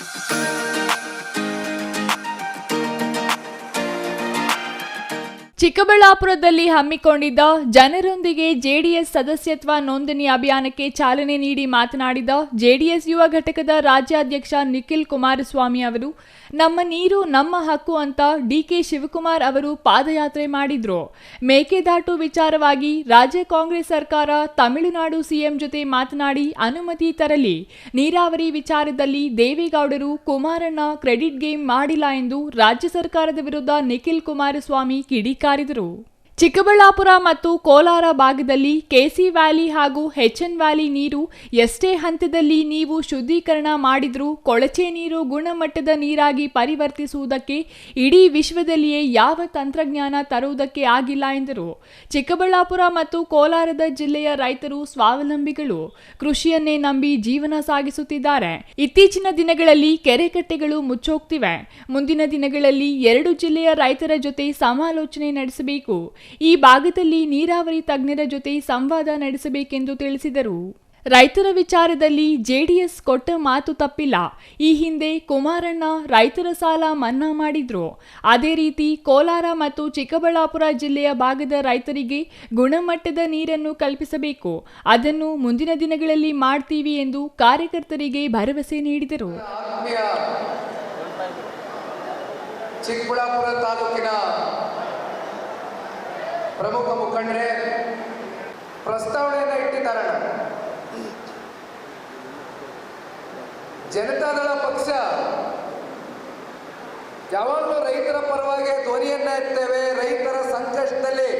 Música ಚಿಕ್ಕಬಳ್ಳಾಪುರದಲ್ಲಿ ಹಮ್ಮಿಕೊಂಡಿದ್ದ ಜನರೊಂದಿಗೆ ಜೆಡಿಎಸ್ ಸದಸ್ಯತ್ವ ನೋಂದಣಿ ಅಭಿಯಾನಕ್ಕೆ ಚಾಲನೆ ನೀಡಿ ಮಾತನಾಡಿದ ಜೆಡಿಎಸ್ ಯುವ ಘಟಕದ ರಾಜ್ಯಾಧ್ಯಕ್ಷ ನಿಖಿಲ್ ಕುಮಾರಸ್ವಾಮಿ ಅವರು, ನಮ್ಮ ನೀರು ನಮ್ಮ ಹಕ್ಕು ಅಂತ ಡಿಕೆ ಶಿವಕುಮಾರ್ ಅವರು ಪಾದಯಾತ್ರೆ ಮಾಡಿದ್ರು. ಮೇಕೆದಾಟು ವಿಚಾರವಾಗಿ ರಾಜ್ಯ ಕಾಂಗ್ರೆಸ್ ಸರ್ಕಾರ ತಮಿಳುನಾಡು ಸಿಎಂ ಜೊತೆ ಮಾತನಾಡಿ ಅನುಮತಿ ತರಲಿ. ನೀರಾವರಿ ವಿಚಾರದಲ್ಲಿ ದೇವೇಗೌಡರು ಕುಮಾರಣ್ಣ ಕ್ರೆಡಿಟ್ ಗೇಮ್ ಮಾಡಿಲ್ಲ ಎಂದು ರಾಜ್ಯ ಸರ್ಕಾರದ ವಿರುದ್ಧ ನಿಖಿಲ್ ಕುಮಾರಸ್ವಾಮಿ ಕಿಡಿಕಾರಿದರು ಚಿಕ್ಕಬಳ್ಳಾಪುರ ಮತ್ತು ಕೋಲಾರ ಭಾಗದಲ್ಲಿ ಕೆಸಿ ವ್ಯಾಲಿ ಹಾಗೂ ಎನ್ ವ್ಯಾಲಿ ನೀರು ಎಷ್ಟೇ ಹಂತದಲ್ಲಿ ನೀವು ಶುದ್ಧೀಕರಣ ಮಾಡಿದರೂ ಕೊಳಚೆ ನೀರು ಗುಣಮಟ್ಟದ ನೀರಾಗಿ ಪರಿವರ್ತಿಸುವುದಕ್ಕೆ ಇಡೀ ವಿಶ್ವದಲ್ಲಿಯೇ ಯಾವ ತಂತ್ರಜ್ಞಾನ ತರುವುದಕ್ಕೆ ಆಗಿಲ್ಲ ಎಂದರು. ಚಿಕ್ಕಬಳ್ಳಾಪುರ ಮತ್ತು ಕೋಲಾರದ ಜಿಲ್ಲೆಯ ರೈತರು ಸ್ವಾವಲಂಬಿಗಳು ಕೃಷಿಯನ್ನೇ ನಂಬಿ ಜೀವನ ಸಾಗಿಸುತ್ತಿದ್ದಾರೆ. ಇತ್ತೀಚಿನ ದಿನಗಳಲ್ಲಿ ಕೆರೆಕಟ್ಟೆಗಳು ಮುಚ್ಚೋಗ್ತಿವೆ. ಮುಂದಿನ ದಿನಗಳಲ್ಲಿ ಎರಡು ಜಿಲ್ಲೆಯ ರೈತರ ಜೊತೆ ಸಮಾಲೋಚನೆ ನಡೆಸಬೇಕು. ಈ ಭಾಗದಲ್ಲಿ ನೀರಾವರಿ ತಜ್ಞರ ಜೊತೆ ಸಂವಾದ ನಡೆಸಬೇಕೆಂದು ತಿಳಿಸಿದರು. ರೈತರ ವಿಚಾರದಲ್ಲಿ ಜೆಡಿಎಸ್ ಕೊಟ್ಟ ಮಾತು ತಪ್ಪಿಲ್ಲ. ಈ ಹಿಂದೆ ಕುಮಾರಣ್ಣ ರೈತರ ಸಾಲ ಮನ್ನಾ ಮಾಡಿದ್ರು. ಅದೇ ರೀತಿ ಕೋಲಾರ ಮತ್ತು ಚಿಕ್ಕಬಳ್ಳಾಪುರ ಜಿಲ್ಲೆಯ ಭಾಗದ ರೈತರಿಗೆ ಗುಣಮಟ್ಟದ ನೀರನ್ನು ಕಲ್ಪಿಸಬೇಕು. ಅದನ್ನು ಮುಂದಿನ ದಿನಗಳಲ್ಲಿ ಮಾಡ್ತೀವಿ ಎಂದು ಕಾರ್ಯಕರ್ತರಿಗೆ ಭರವಸೆ ನೀಡಿದರು. ಚಿಕ್ಕಬಳ್ಳಾಪುರ ತಾಲೂಕಿನ ಪ್ರಸ್ತಾವನೆಯನ್ನು ಇಟ್ಟಿದ್ದಾರಣ ಜನತಾದಳ ಪಕ್ಷ ಯಾವಾಗಲೂ ರೈತರ ಪರವಾಗಿ ಧ್ವನಿಯನ್ನ ಇರ್ತೇವೆ ರೈತರ ಸಂಕಷ್ಟದಲ್ಲಿ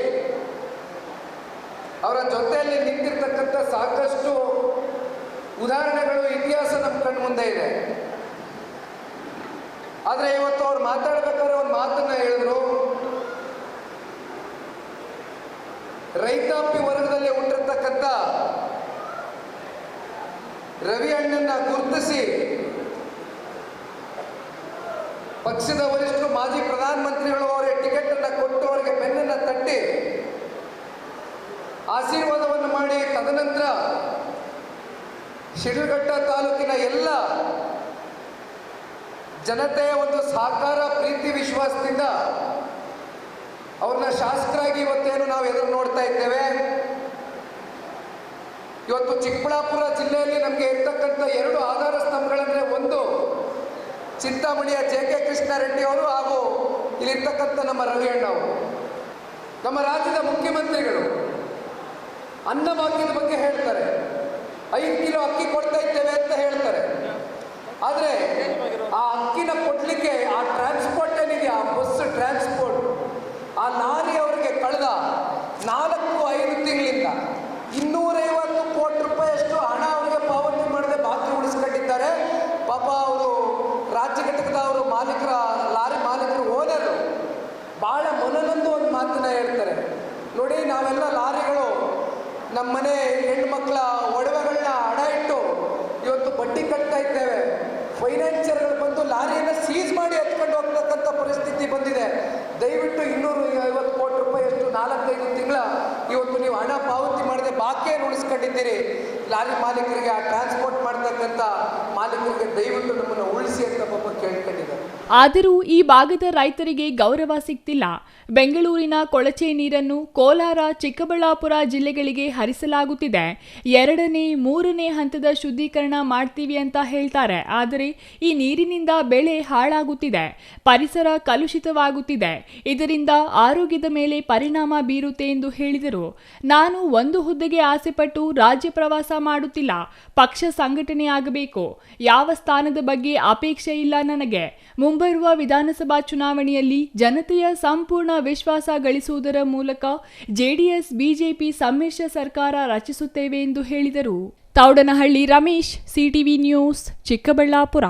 ಅವರ ಜೊತೆಯಲ್ಲಿ ನಿಂತಿರ್ತಕ್ಕಂಥ ಸಾಕಷ್ಟು ಉದಾಹರಣೆಗಳು ಇತಿಹಾಸ ನಮ್ಮ ಕಣ್ಣು ಮುಂದೆ ಇದೆ. ಆದರೆ ಇವತ್ತು ಅವ್ರು ಮಾತಾಡ್ಬೇಕಾದ್ರೆ ಒಂದು ಮಾತನ್ನ ಹೇಳಿದ್ರು. ರೈತಾಪಿ ವರ್ಗದಲ್ಲಿ ಹುಟ್ಟಿರ್ತಕ್ಕಂಥ ರವಿ ಅಣ್ಣನ್ನ ಗುರುತಿಸಿ ಪಕ್ಷದ ವರಿಷ್ಠರು, ಮಾಜಿ ಪ್ರಧಾನಮಂತ್ರಿಗಳು ಅವರಿಗೆ ಟಿಕೆಟ್ ಅನ್ನ ಕೊಟ್ಟು ಅವರಿಗೆ ಬೆನ್ನನ್ನ ತಟ್ಟಿ ಆಶೀರ್ವಾದವನ್ನು ಮಾಡಿ ತದನಂತರ ಶಿಡ್ಲಘಟ್ಟ ತಾಲೂಕಿನ ಎಲ್ಲ ಜನತೆಯ ಒಂದು ಸಾಕಾರ ಪ್ರೀತಿ ವಿಶ್ವಾಸದಿಂದ ಅವ್ರನ್ನ ಶಾಸಕರಾಗಿ ಇವತ್ತೇನು ನಾವು ಎದುರು ನೋಡ್ತಾ ಇದ್ದೇವೆ. ಇವತ್ತು ಚಿಕ್ಕಬಳ್ಳಾಪುರ ಜಿಲ್ಲೆಯಲ್ಲಿ ನಮಗೆ ಇರ್ತಕ್ಕಂಥ ಎರಡು ಆಧಾರ ಸ್ತಂಭಗಳಂದ್ರೆ ಒಂದು ಚಿಂತಾಮಣಿಯ ಜೆ ಕೆ ಕೃಷ್ಣಾರೆಡ್ಡಿ ಅವರು ಹಾಗೂ ಇಲ್ಲಿರ್ತಕ್ಕಂಥ ನಮ್ಮ ರವಿ ಅಣ್ಣ ಅವರು. ನಮ್ಮ ರಾಜ್ಯದ ಮುಖ್ಯಮಂತ್ರಿಗಳು ಅನ್ನಭಾಗ್ಯದ ಬಗ್ಗೆ ಹೇಳ್ತಾರೆ. ಐದು ಕಿಲೋ ಅಕ್ಕಿ ಕೊಡ್ತಾ ಇದ್ದೇವೆ ಅಂತ ಹೇಳ್ತಾರೆ. ಆದರೆ ಆ ಅಕ್ಕಿನ ಕೊಡ್ಲಿಕ್ಕೆ ಆ ಟ್ರಾನ್ಸ್ಪೋರ್ಟ್ ಏನಿದೆ ಆ ಬಸ್ ಟ್ರಾನ್ಸ್ಪೋರ್ಟ್ ಆ ಲಾರಿ ಅವರಿಗೆ ಕಳೆದ ನಾಲ್ಕು ಐದು ತಿಂಗಳಿಂದ ಇನ್ನೂರೈವತ್ತು ಕೋಟಿ ರೂಪಾಯಿಯಷ್ಟು ಹಣ ಅವರಿಗೆ ಪಾವತಿ ಮಾಡದೆ ಬಾಕಿ ಉಳಿಸ್ಕೊಂಡಿದ್ದಾರೆ ಪಾಪ ಅವರು ರಾಜ್ಯ ಘಟಕದ ಅವರು ಮಾಲೀಕರ, ಲಾರಿ ಮಾಲೀಕರು ಓನರು ಭಾಳ ಮನನೊಂದು ಒಂದು ಮಾತನ್ನ ಹೇಳ್ತಾರೆ. ನೋಡಿ, ನಾವೆಲ್ಲ ಲಾರಿಗಳು ನಮ್ಮ ಮನೆ ಹೆಣ್ಮಕ್ಳ ಒಡವೆಗಳನ್ನ ಹಣ ಇಟ್ಟು ಇವತ್ತು ಬಡ್ಡಿ ಕಟ್ತಾ ಇದ್ದೇವೆ. ಫೈನಾನ್ಸಿಯರ್ಗಳು ಬಂದು ಲಾರಿಯನ್ನು ಸೀಸ್ ಮಾಡಿ ಎತ್ಕೊಂಡು ಹೋಗ್ತಕ್ಕಂಥ ಪರಿಸ್ಥಿತಿ ಬಂದಿದೆ. ದಯವಿಟ್ಟು ಇನ್ನೂರು ಐವತ್ತು ಕೋಟಿ ರೂಪಾಯಿ ಎಷ್ಟು ನಾಲ್ಕೈದು ತಿಂಗಳ ಇವತ್ತು ನೀವು ಹಣ ಪಾವತಿ ಮಾಡದೆ ಬಾಕಿಯನ್ನು ಉಳಿಸ್ಕೊಂಡಿದ್ದೀರಿ? ಲಾರಿ ಮಾಲೀಕರಿಗೆ ಆ ಟ್ರಾನ್ಸ್ಪೋರ್ಟ್ ಮಾಡ್ತಕ್ಕಂಥ ಮಾಲೀಕರಿಗೆ ದಯವಿಟ್ಟು ನಮ್ಮನ್ನು ಉಳಿಸಿ ಅಂತ ಪಾಪ ಕೇಳ್ಕೊಂಡಿದ್ದಾರೆ. ಆದರೂ ಈ ಭಾಗದ ರೈತರಿಗೆ ಗೌರವ ಸಿಗ್ತಿಲ್ಲ ಬೆಂಗಳೂರಿನ ಕೊಳಚೆ ನೀರನ್ನು ಕೋಲಾರ ಚಿಕ್ಕಬಳ್ಳಾಪುರ ಜಿಲ್ಲೆಗಳಿಗೆ ಹರಿಸಲಾಗುತ್ತಿದೆ. ಎರಡನೇ, ಮೂರನೇ ಹಂತದ ಶುದ್ಧೀಕರಣ ಮಾಡ್ತೀವಿ ಅಂತ ಹೇಳ್ತಾರೆ. ಆದರೆ ಈ ನೀರಿನಿಂದ ಬೆಳೆ ಹಾಳಾಗುತ್ತಿದೆ. ಪರಿಸರ ಕಲುಷಿತವಾಗುತ್ತಿದೆ. ಇದರಿಂದ ಆರೋಗ್ಯದ ಮೇಲೆ ಪರಿಣಾಮ ಬೀರುತ್ತೆ ಎಂದು ಹೇಳಿದರು. ನಾನು ಒಂದು ಹುದ್ದೆಗೆ ಆಸೆಪಟ್ಟು ರಾಜ್ಯ ಪ್ರವಾಸ ಮಾಡುತ್ತಿಲ್ಲ. ಪಕ್ಷ ಸಂಘಟನೆಯಾಗಬೇಕು. ಯಾವ ಸ್ಥಾನದ ಬಗ್ಗೆ ಅಪೇಕ್ಷೆ ಇಲ್ಲ ನನಗೆ. ಮುಂಬರುವ ವಿಧಾನಸಭಾ ಚುನಾವಣೆಯಲ್ಲಿ ಜನತೆಯ ಸಂಪೂರ್ಣ ವಿಶ್ವಾಸ ಗಳಿಸುವುದರ ಮೂಲಕ ಜೆಡಿಎಸ್, ಬಿಜೆಪಿ ಸಮ್ಮಿಶ್ರ ಸರ್ಕಾರ ರಚಿಸುತ್ತೇವೆ ಎಂದು ಹೇಳಿದರು. Thoudanahalli Ramesh, CTV news, Chikkaballapur.